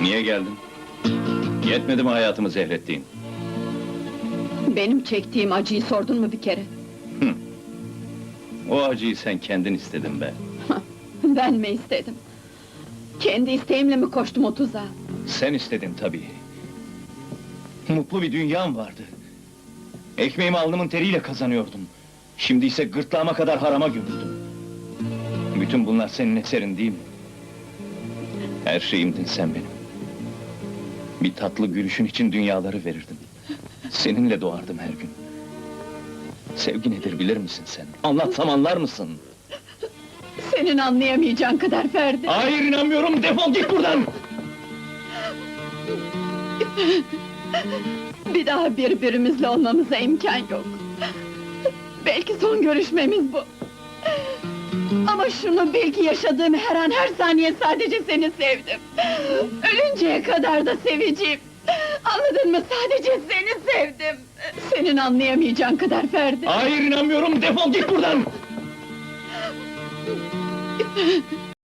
Niye geldin? Yetmedi mi hayatımı zehrettiğin? Benim çektiğim acıyı sordun mu bir kere? O acıyı sen kendin istedin be. Ben mi istedim? Kendi isteğimle mi koştum o tuzağa? Sen istedin tabii. Mutlu bir dünyam vardı. Ekmeğimi alnımın teriyle kazanıyordum. Şimdi ise gırtlağıma kadar harama gömüldüm. Bütün bunlar senin eserin değil mi? Her şeyimdin sen benim. Bir tatlı gülüşün için dünyaları verirdim. Seninle doğardım her gün. Sevgi nedir bilir misin sen? Anlatsam anlar mısın? Senin anlayamayacağın kadar Ferdi. Hayır inanmıyorum, defol git buradan! Bir daha birbirimizle olmamıza imkan yok. Belki son görüşmemiz bu. Ama şunu bil ki yaşadığım her an her saniye sadece seni sevdim. Ölünceye kadar da seveceğim. Anladın mı? Sadece seni sevdim. Senin anlayamayacağın kadar Ferdi. Hayır inanmıyorum, defol git buradan!